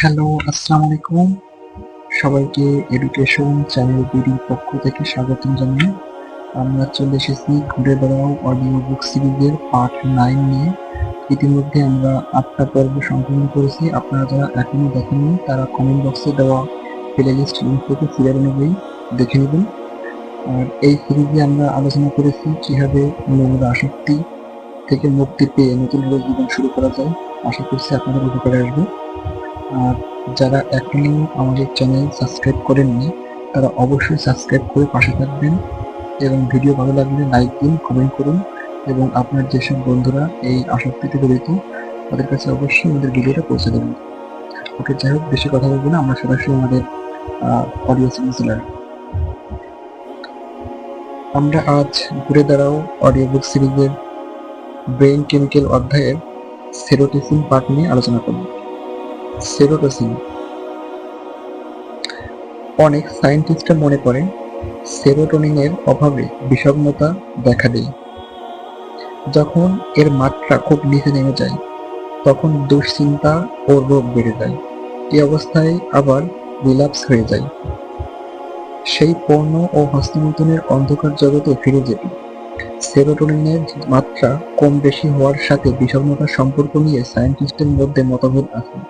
Hello, আসসালামু আলাইকুম। সবাইকে এডুকেশন চ্যানেল বিডির পক্ষ থেকে স্বাগতম জানিয়ে আমরা চলে এসেছি ঘুরে বেড়াও অডিও বুক সিরিজের পার্ট নাইন নিয়ে। ইতিমধ্যে আমরা আটটা পর্ব সম্পূর্ণ করেছি। আপনারা যারা এখনও দেখেননি, তারা কমেন্ট বক্সে দেওয়া প্লে লিস্ট লিঙ্ক থেকে সিরিয়াল অনুযায়ী দেখে নেবেন। আর এই সিরিজে আমরা আলোচনা করেছি কীভাবে নোংরা আসক্তি থেকে মুক্তি পেয়ে নতুন জীবন শুরু করা যায়। আশা করছি আপনাদের উপকারে আসবে। আর যারা এখনও আমাদের চ্যানেল সাবস্ক্রাইব করেননি, তারা অবশ্যই সাবস্ক্রাইব করে পাশে থাকবেন এবং ভিডিও ভালো লাগলে লাইক দিন কমেন্ট করুন এবং আপনার যেসব বন্ধুরা এই আসক্তিতে জড়িত, তাদের কাছে অবশ্যই আমাদের ভিডিওটা পৌঁছে দেবেন। ওকে, যাই হোক, বেশি কথা বলব না, আমরা সরাসরি আমাদের অডিও সিরিজ আমরা আজ ঘুরে দাঁড়াও অডিও বুক সিরিজের ব্রেইন কেমিক্যাল অধ্যায়ের সেরোটিসিন পার্ট নিয়ে আলোচনা করব। সেরোটোসিন অনেক সায়েন্টিস্টরা মনে করেন সেরোটোনিনের অভাবে বিষণ্ণতা দেখা দেয়। যখন এর মাত্রা খুব নিচে নেমে যায়, তখন দুশ্চিন্তা ও রোগ বেড়ে যায়। এই অবস্থায় আবার রিল্যাপস হয়ে যায়। সেই পণ্য ও হস্তমৈথুনের অন্ধকার জগতে ফিরে যেতে সেরোটোনিনের মাত্রা কম বেশি হওয়ার সাথে বিষণ্ণতার সম্পর্ক নিয়ে সায়েন্টিস্টের মধ্যে মতভেদ আছে।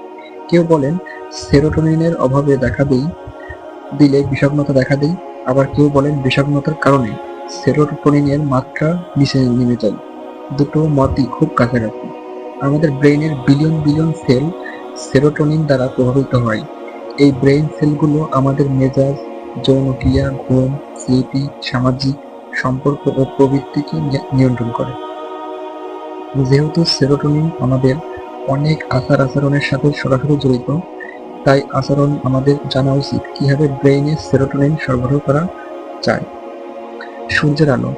কেউ বলেন, সেরোটোনিনের অভাবে দেখা দেই, দিলে বিষণ্ণতা দেখা দেয় আবার কেউ বলেন বিষণ্ণতার কারণে সেরোটোনিনের মাত্রা নিচে নেমে যায়। দুটো মতই খুব কাছাকাছি। আমাদের ব্রেইনের বিলিয়ন বিলিয়ন সেল সেরোটোনিন দ্বারা প্রভাবিত হয়। এই ব্রেইন সেলগুলো আমাদের মেজাজ যৌনক্রিয়া ঘুম, স্মৃতি, সামাজিক সম্পর্ক ও প্রবৃত্তিকে নিয়ন্ত্রণ করে। যেহেতু সেরোটোনিন আমাদের অনেক আচার আচরণের সাথে সরাসরি জড়িত, তাই আচরণ আমাদের জানা উচিত কীভাবে ব্রেইনে সেরোটোনিন সরবরাহ করা যায়। সূর্যের আলো,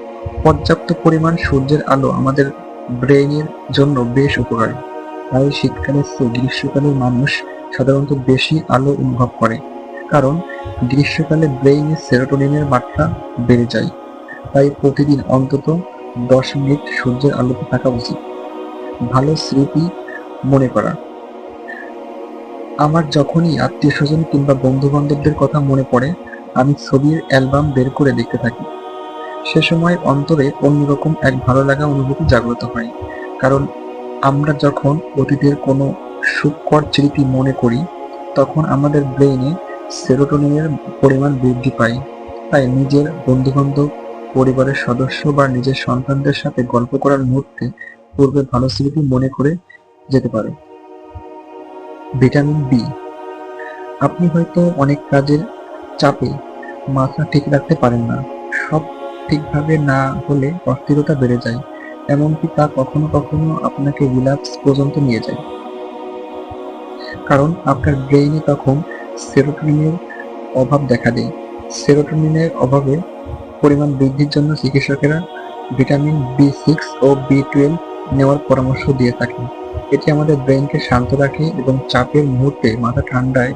পর্যাপ্ত পরিমাণ সূর্যের আলো আমাদের ব্রেইনের জন্য বেশ উপকারী। তাই শীতকালের চেয়ে গ্রীষ্মকালে মানুষ সাধারণত বেশি আলো অনুভব করে, কারণ গ্রীষ্মকালে ব্রেইনে সেরোটোনিনের মাত্রা বেড়ে যায়। তাই প্রতিদিন অন্তত দশ মিনিট সূর্যের আলোতে থাকা উচিত। ভালো স্মৃতি মনে করা আমার যখনই আত্মীয় স্বজন কিংবা বন্ধু বান্ধবদের কথা মনে পড়ে, আমি ছবির অ্যালবাম বের করে দেখতে থাকি। সে সময় অন্তরে অন্যরকম এক ভালো লাগা অনুভূতি জাগ্রত হয়। কারণ আমরা যখন অতীতের কোনো সুখকর স্মৃতি মনে করি, তখন আমাদের ব্রেইনে সেরোটোনিনের পরিমাণ বৃদ্ধি পায়। তাই নিজের বন্ধু বান্ধব পরিবারের সদস্য বা নিজের সন্তানদের সাথে গল্প করার মুহূর্তে পূর্বে ভালো স্মৃতি মনে করে যেতে পারে। ভিটামিন বি আপনি হয়তো অনেক কাজের চাপে মাথা ঠিক রাখতে পারেন না। সব ঠিকভাবে না হলে অস্থিরতা বেড়ে যায়, এমনকি তা কখনো কখনো আপনাকে রিল্যাক্স পর্যন্ত নিয়ে যায়। কারণ আপনার ব্রেইনে তখন সেরোটোনিনের অভাব দেখা দেয়। সেরোটোনিনের অভাবে পরিমাণ বৃদ্ধির জন্য চিকিৎসকেরা ভিটামিন বি সিক্স ও বি টুয়েলভ নেওয়ার পরামর্শ দিয়ে থাকেন। এটি আমাদের ব্রেনকে শান্ত রাখে এবং চাপের মুহূর্তে মাথা ঠান্ডায়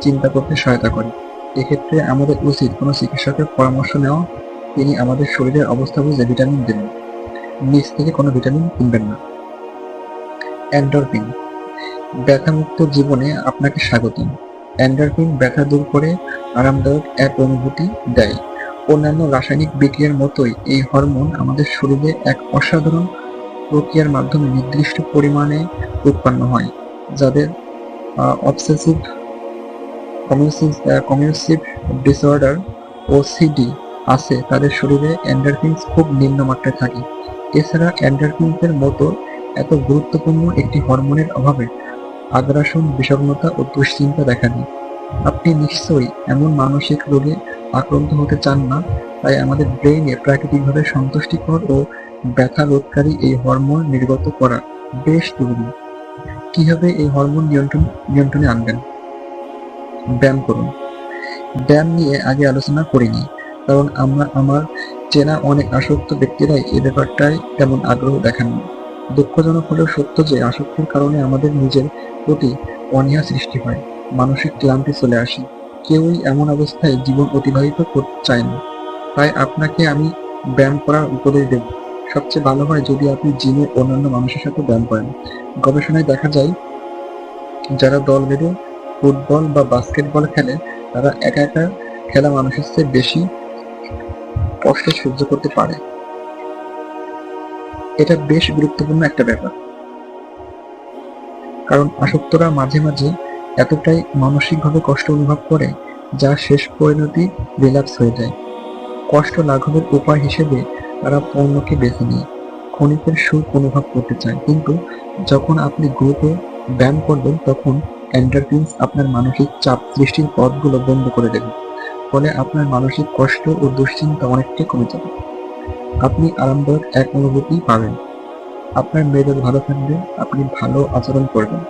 চিন্তা করতে সহায়তা করে। এক্ষেত্রে আমাদের উচিত কোনো চিকিৎসকের পরামর্শ নেওয়া। তিনি আমাদের শরীরের অবস্থা বুঝে ভিটামিন দেবেন। নিচ থেকে কোনো ভিটামিন কিনবেন না। অ্যান্ডরফিন ব্যথামুক্ত জীবনে আপনাকে স্বাগতম। অ্যান্ডরফিন ব্যথা দূর করে আরামদায়ক এক অনুভূতি দেয়। অন্যান্য রাসায়নিক বিক্রিয়ার মতোই এই হরমোন আমাদের শরীরে এক অসাধারণ প্রক্রিয়ার মাধ্যমে নির্দিষ্ট পরিমাণে উৎপন্ন হয়, যাদের obsessive compulsive disorder OCD আছে, তাদের শরীরে এন্ডারফিনস খুব নিম্নমাত্রায় থাকে। এছাড়া এন্ডারফিনসের মতো এত গুরুত্বপূর্ণ একটি হরমোনের অভাবে আগ্রাসন, বিষণ্ণতা ও দুশ্চিন্তা দেখা দেয়। আপনি নিশ্চয়ই এমন মানসিক রোগে আক্রান্ত হতে চান না, তাই আমাদের ব্রেইনে প্রাকৃতিকভাবে সন্তুষ্টিকর ও ব্যথা রোধকারী এই হরমোন নির্গত করা বেশ জরুরি। কীভাবে এই হরমোন নিয়ন্ত্রণ, নিয়ন্ত্রণে আনবেন? ব্যায়াম করুন। ব্যায়াম নিয়ে আগে আলোচনা করিনি, কারণ আমরা, আমার চেনা অনেক আসক্ত ব্যক্তিরাই এ ব্যাপারটায় তেমন আগ্রহ দেখান না। দুঃখজনক হলেও সত্য যে আসক্তির কারণে আমাদের নিজের প্রতি অনীহা সৃষ্টি হয়, মানসিক ক্লান্তি চলে আসে। কেউই এমন অবস্থায় জীবন অতিবাহিত করতে চায় না। তাই আপনাকে আমি ব্যায়াম করার উপদেশ দেব। সবচেয়ে ভালো হয় যদি আপনি জিমে অন্যান্য মানুষের সাথে ব্যায়াম করেন। গবেষণায় দেখা যায়, যারা দল বেঁধে ফুটবল বা বাস্কেটবল খেলে, তারা একা একা খেলা মানুষের চেয়ে বেশি কষ্ট সহ্য করতে পারে। এটা বেশ গুরুত্বপূর্ণ একটা ব্যাপার। কারণ আসক্তরা মাঝে মাঝে এতটাই মানসিকভাবে কষ্ট অনুভব করে, যা শেষ পরিণতি রিল্যাক্স হয়ে যায়। কষ্ট লাঘবের উপায় হিসেবে তারা পণ্যকে বেছে নেয়। ক্ষণিকের সুখ অনুভব করতে চায়। কিন্তু যখন আপনি গ্রুপে ব্যায়াম করবেন, তখন এন্ডারপিন্স আপনার মানসিক চাপ সৃষ্টির পথগুলো বন্ধ করে দেবে। ফলে আপনার মানসিক কষ্ট ও দুশ্চিন্তা অনেকটাই কমে যাবে। আপনি আরামদায়ক এক অনুভূতি পাবেন। আপনার মেজাজ ভালো থাকবে, আপনি ভালো আচরণ করবেন।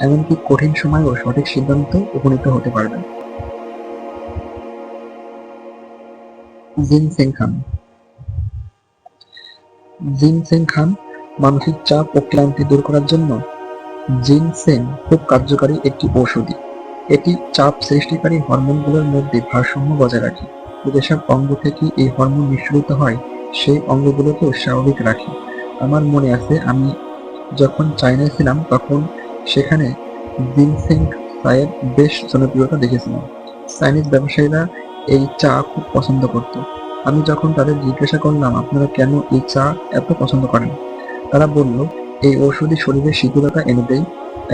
এমনকি কঠিন সময়েও সঠিক সিদ্ধান্ত উপনীত হতে পারবেন। জিনসেং খান জিনসেং খান মানসিক চাপ ও ক্লান্তি দূর করার জন্য জিনসেং খুব কার্যকারী একটি ঔষধি। এটি চাপ সৃষ্টিকারী হরমোনগুলোর মধ্যে ভারসাম্য বজায় রাখে। যেসব অঙ্গ থেকে এই হরমোন নিঃসরিত হয়, সেই অঙ্গগুলোকেও স্বাভাবিক রাখে। আমার মনে আছে, আমি যখন চায়নায় ছিলাম, তখন সেখানে জিনসেং চায়ের বেশ জনপ্রিয়তা দেখেছিলাম। চাইনিজ ব্যবসায়ীরা এই চা খুব পছন্দ করত। আমি যখন তাদের জিজ্ঞাসা করলাম, আপনারা কেন এই চা এত পছন্দ করেন? তারা বলল, এই ঔষধি শরীরে শীতলতা এনে দেয়।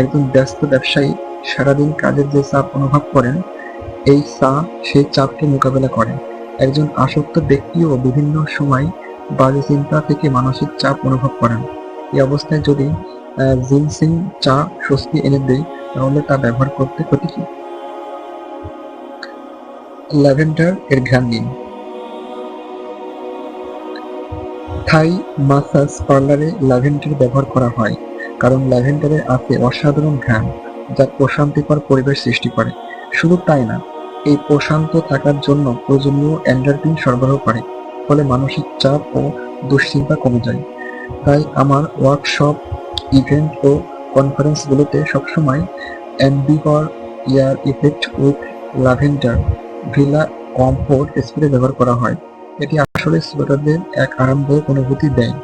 একজন ব্যস্ত ব্যবসায়ী সারাদিন কাজের যে চাপ অনুভব করেন, এই চা সেই চাপকে মোকাবেলা করে। একজন আসক্ত ব্যক্তিও বিভিন্ন সময় বাজে চিন্তা থেকে মানসিক চাপ অনুভব করেন। এই অবস্থায় যদি জিনসিং চা স্বস্তি এনে দেয়, তাহলে তা ব্যবহার করতে ক্ষতি কি? ল্যাভেন্ডার এর ঘ্রাণ নিন। থাই মাসাজ পার্লারে ল্যাভেন্ডার ব্যবহার করা হয়, কারণ ল্যাভেন্ডারে আছে অসাধারণ ঘ্রাণ, যা প্রশান্তিকর পরিবেশ সৃষ্টি করে। শুধু তাই না, এই প্রশান্ত থাকার জন্য প্রয়োজনীয় এন্ডারপিন সরবরাহ করে, ফলে মানসিক চাপ ও দুশ্চিন্তা কমে যায়। তাই আমার ওয়ার্কশপ, ইভেন্ট ও কনফারেন্সগুলোতে সবসময় অ্যাম্বিগর air effect with lavender vanilla comfort spray ব্যবহার করা হয়। এটি আসলে শ্রোতাদের এক আরামদায়ক অনুভূতি দেয়।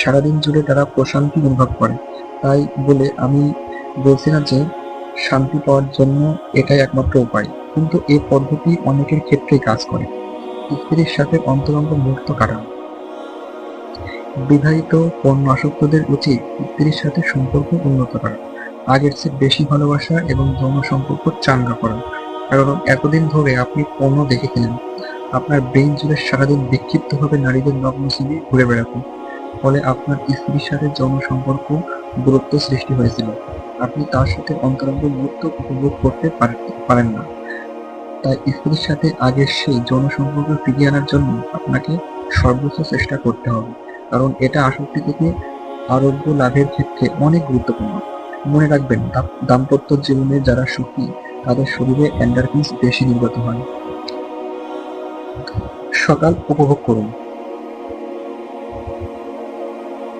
সারাদিন জুড়ে তারা প্রশান্তি অনুভব করে। তাই বলে আমি বলছি না যে শান্তি পাওয়ার জন্য এটাই একমাত্র উপায়, কিন্তু এই পদ্ধতি অনেকের ক্ষেত্রেই কাজ করে। স্ত্রীর সাথে অন্তরঙ্গ মুহূর্ত কাটানো। বিবাহিত পণ্য আসক্তদের উচিত স্ত্রীর সাথে সম্পর্ক উন্নত করা, আগের চেয়ে বেশি ভালোবাসা এবং যৌন সম্পর্ক চাঙ্গা করা। কারণ এতদিন ধরে আপনি পণ্য দেখেছিলেন আপনার ব্রেন জুড়ে সারাদিন বিক্ষিপ্তভাবে নারীদের নগ্ন ছবি ঘুরে বেড়াত। ফলে আপনার স্ত্রীর সাথে যৌন সম্পর্ক সৃষ্টি হয়েছিল। আপনি তার সাথে অন্তরঙ্গ মুহূর্ত উপভোগ করতে পারেন না। তাই স্ত্রীর সাথে আগের সেই যৌন সম্পর্ক ফিরিয়ে আনার জন্য আপনাকে সর্বোচ্চ চেষ্টা করতে হবে। কারণ এটা আসক্তি থেকে আরোগ্য লাভের ক্ষেত্রে অনেক গুরুত্বপূর্ণ। মনে রাখবেন দাম্পত্য জীবনে যারা সুখী, তাদের শরীরে এন্ডারফিন্স বেশি নির্গত হয়। সকাল উপভোগ করুন।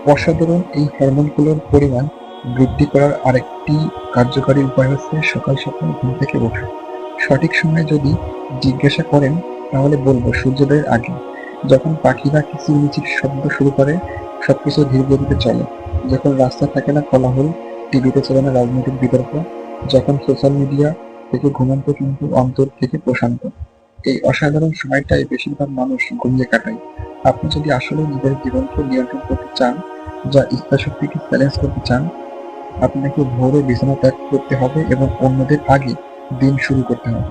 অসাধারণ এই হরমোনগুলোর পরিমাণ বৃদ্ধি করার আরেকটি কার্যকারী উপায় হচ্ছে সকাল সকাল ঘুম থেকে ওঠা। সঠিক সময় যদি জিজ্ঞাসা করেন, তাহলে বলব সূর্যোদয়ের আগে যখন পাখিরা কিচিরমিচির শব্দ শুরু করে, সবকিছু ধীর গতিতে চলে। যখন রাস্তা থাকে না কোলাহল টিভিতে চলে না রাজনৈতিক বিতর্ক, যখন সোশ্যাল মিডিয়া থেকে ঘুমন্ত কিন্তু অন্তর থেকে প্রশান্ত। এই অসাধারণ সময়টাই বেশিরভাগ মানুষ ঘুমিয়ে কাটায়। আপনি যদি আসলে নিজের জীবনকে নিয়ন্ত্রণ করতে চান, যা ইচ্ছাশক্তিকে চ্যালেঞ্জ করতে চান, আপনাকে ভোরে বিছানা ত্যাগ করতে হবে এবং অন্যদের আগে দিন শুরু করতে হবে।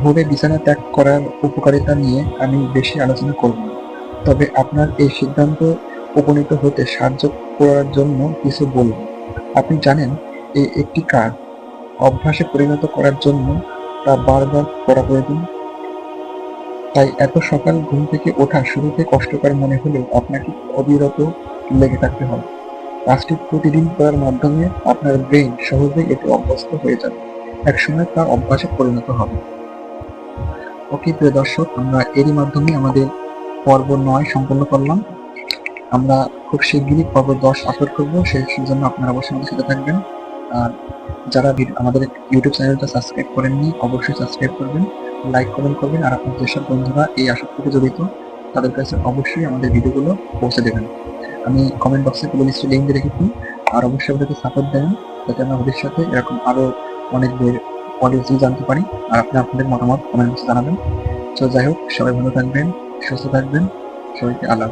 ভোরে বিছানা ত্যাগ করার উপকারিতা নিয়ে আমি বেশি আলোচনা করব তবে আপনার এই সিদ্ধান্ত উপনীত হতে সাহায্য করার জন্য কিছু বলব। আপনি জানেন এই একটি কাজ অভ্যাসে পরিণত করার জন্য তা বারবার করা প্রয়োজন। তাই এত সকাল ঘুম থেকে ওঠা শুরুতে কষ্টকর মনে হলেও আপনাকে অবিরত লেগে থাকতে হবে। কাজটি প্রতিদিন করার মাধ্যমে আপনার ব্রেন সহজেই এতে অভ্যস্ত হয়ে যাবে। একসময় তা অভ্যাসে পরিণত হবে। ওকে, প্রিয় দর্শক, আমরা এরই মাধ্যমে আমাদের পর্ব নয় সম্পন্ন করলাম। আমরা খুব শিগগিরই পর্ব দশ আপলোড করব। সেই জন্য আপনারা অবশ্যই সাথে থাকবেন। আর যারা আমাদের ইউটিউব চ্যানেলটা সাবস্ক্রাইব করেননি, অবশ্যই সাবস্ক্রাইব করবেন লাইক কমেন্ট করবেন, আর আপনার যেসব বন্ধুরা এই আসক্তিতে জড়িত, তাদের কাছে অবশ্যই আমাদের ভিডিওগুলো পৌঁছে দেবেন আমি কমেন্ট বক্সে পুরো লিস্টে লিঙ্ক দিয়ে রেখেছি, আর অবশ্যই আমাদেরকে সাপোর্ট দেবেন যাতে আমরা ভবিষ্যতে এরকম আরও অনেক বের পলিসি জানতে পারি, আর আপনি আপনাদের মতামত কমেন্টসে জানাবেন তো যাই হোক, সবাই ভালো থাকবেন, সুস্থ থাকবেন, সবাইকে আল্লাহ।